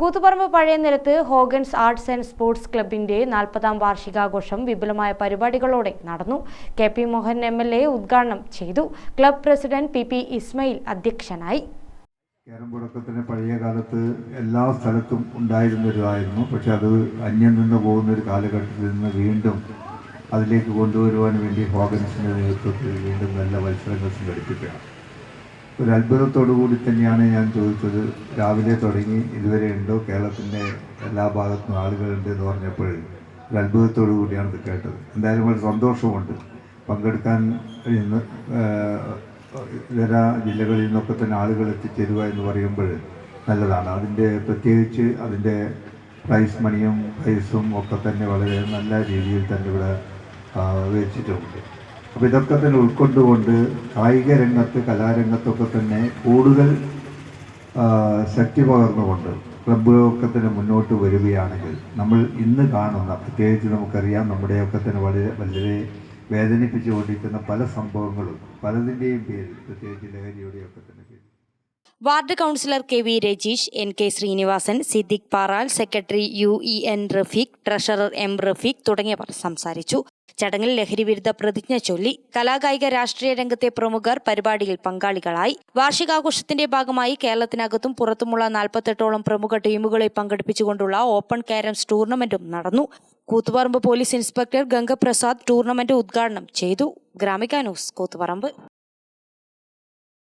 കൂത്തുപറമ്പ് പഴയ നിലത്ത് ഹോഗൻസ് arts and sports ക്ലബിന്റെ നാൽപ്പതാം വാർഷികാഘോഷം വിപുലമായ പരിപാടികളോടെ നടന്നു. K P Mohan M L A ഉദ്ഘാടനം ചെയ്തു. Club president P P Ismail അധ്യക്ഷനായി. ക്യാരം ബോർഡൊക്കെ തന്നെ പഴയ കാലത്ത് എല്ലാ സ്ഥലത്തും ഉണ്ടായിരുന്നൊരിതായിരുന്നു. പക്ഷെ അത് അന്യം നിന്ന് പോകുന്ന ഒരു കാലഘട്ടത്തിൽ നിന്ന് വീണ്ടും അതിലേക്ക് കൊണ്ടുവരുവാൻ വേണ്ടി ഹോഗൻസിന്റെ നേതൃത്വത്തിൽ വീണ്ടും നല്ല മത്സരങ്ങൾ സംഘടിപ്പിക്കുകയാണ്. ഒരു അത്ഭുതത്തോടു കൂടി തന്നെയാണ് ഞാൻ ചോദിച്ചത്. രാവിലെ തുടങ്ങി ഇതുവരെ ഉണ്ടോ? കേരളത്തിന്റെ എല്ലാ ഭാഗത്തും ആളുകളുണ്ട് എന്ന് പറഞ്ഞപ്പോൾ ഒരു അത്ഭുതത്തോടു കൂടിയാണ് ഇത് കേട്ടത്. എന്തായാലും വളരെ സന്തോഷമുണ്ട്. പങ്കെടുക്കാൻ ഇന്ന് ഇതര ജില്ലകളിൽ നിന്നൊക്കെ തന്നെ ആളുകൾ എത്തിച്ചേരുക എന്ന് പറയുമ്പോൾ നല്ലതാണ്. അതിന്റെ പ്രത്യേകിച്ച് അതിന്റെ പ്രൈസ് മണിയും പ്രൈസും ഒക്കെ തന്നെ വളരെ നല്ല രീതിയിൽ തന്നെ ഇവിടെ വെച്ചിട്ടുമുണ്ട് അപ്പോൾ ഇതൊക്കെ തന്നെ ഉൾക്കൊണ്ടുകൊണ്ട് കായിക രംഗത്ത് കലാരംഗത്തൊക്കെ തന്നെ കൂടുതൽ ശക്തി പകർന്നുകൊണ്ട് ക്ലബ്ബുകളൊക്കെ തന്നെ മുന്നോട്ട് വരികയാണെങ്കിൽ നമ്മൾ ഇന്ന് കാണുന്ന പ്രത്യേകിച്ച് നമുക്കറിയാം നമ്മുടെയൊക്കെ തന്നെ വളരെ വളരെ വേദനിപ്പിച്ചുകൊണ്ടിരിക്കുന്ന പല സംഭവങ്ങളും പലതിന്റെയും പേരിൽ പ്രത്യേകിച്ച് ലഹരിയുടെയൊക്കെ തന്നെ ward councillor K V Rajeesh N K Sreenivasan Siddique Paral secretary U E N Rafeeq treasurer M Rafeeq തുടങ്ങിയവർ സംസാരിച്ചു. ചടങ്ങിൽ ലഹരിവിരുദ്ധ പ്രതിജ്ഞ ചൊല്ലി കലാകായിക രാഷ്ട്രീയ രംഗത്തെ പ്രമുഖർ പരിപാടിയിൽ പങ്കാളികളായി. വാർഷികാഘോഷത്തിന്റെ ഭാഗമായി കേരളത്തിനകത്തും പുറത്തുമുള്ള നാൽപ്പത്തെട്ടോളം പ്രമുഖ ടീമുകളെ പങ്കെടുപ്പിച്ചുകൊണ്ടുള്ള ഓപ്പൺ കാരംസ് ടൂർണമെന്റും നടന്നു. Koothuparamba police inspector Gangaprasad tournament ഉദ്ഘാടനം ചെയ്തു. ഗ്രാമിക ന്യൂസ് കൂത്തുപറമ്പ്.